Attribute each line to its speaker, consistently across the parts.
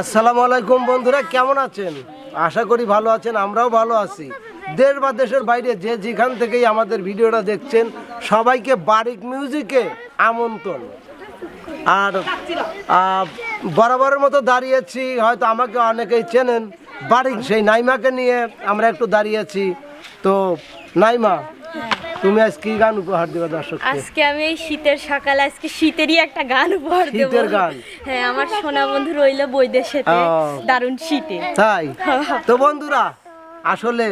Speaker 1: আসসালামু আলাইকুম বন্ধুরা, কেমন আছেন? আশা করি ভালো আছেন, আমরাও ভালো আছি। দেশ বা দেশের বাইরে যে যেখান থেকেই আমাদের ভিডিওটা দেখছেন, সবাইকে বারিক মিউজিকে আমন্ত্রণ। আর বরাবরের মতো দাঁড়িয়েছি হয়তো আমাকে অনেকেই চেনেন। বারিক সেই নাইমাকে নিয়ে আমরা একটু দাঁড়িয়েছি। তো নাইমা তুমি আজ কি গান উপহার দেবে দর্শককে?
Speaker 2: আজকে আমি এই শীতের সকালে আজকে শীতেরই একটা গান উপহার দেব।
Speaker 1: শীতের গান?
Speaker 2: হ্যাঁ আমার সোনা বন্ধু রইল বৈদেশেতে
Speaker 1: ও।
Speaker 2: দারুণ শীতে।
Speaker 1: তাই? তো বন্ধুরা আসলে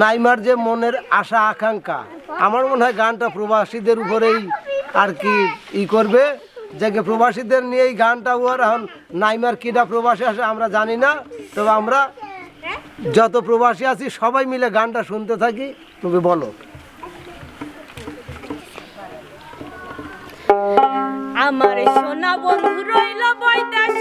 Speaker 1: নাইমার যে মনের আশা আকাঙ্ক্ষা আমার মনে হয় গানটা প্রবাসীদের উপরেই আর কি ই করবে। যে প্রবাসীদের নিয়ে এই গানটা ওর এখন নাইমার কিটা প্রবাসী আসে, আমরা জানি না। তবে আমরা যত প্রবাসী আছি, সবাই মিলে গানটা শুনতে থাকি। তুমি বলো।
Speaker 2: আমার সোনা বন্ধু রইল বৈদেশেতে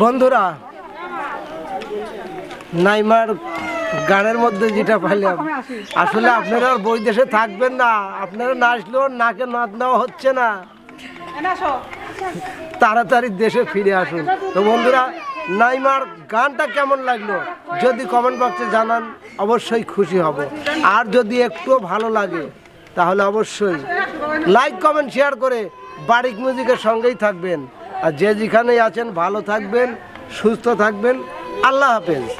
Speaker 1: বন্ধুরা নাইমার গানের মধ্যে যেটা পাইলাম আসলে আপনারা আর বই দেশে থাকবেন না আপনারা না আসলেও নাকে নদ নেওয়া হচ্ছে না। তাড়াতাড়ি দেশে ফিরে আসুন। তো বন্ধুরা নাইমার গানটা কেমন লাগল যদি কমেন্ট বক্সে জানান অবশ্যই খুশি হব। আর যদি একটুও ভালো লাগে তাহলে অবশ্যই লাইক কমেন্ট শেয়ার করে বারিক মিউজিকের সঙ্গেই থাকবেন। আর যে যেখানেই আছেন ভালো থাকবেন সুস্থ থাকবেন। আল্লাহ হাফেজ।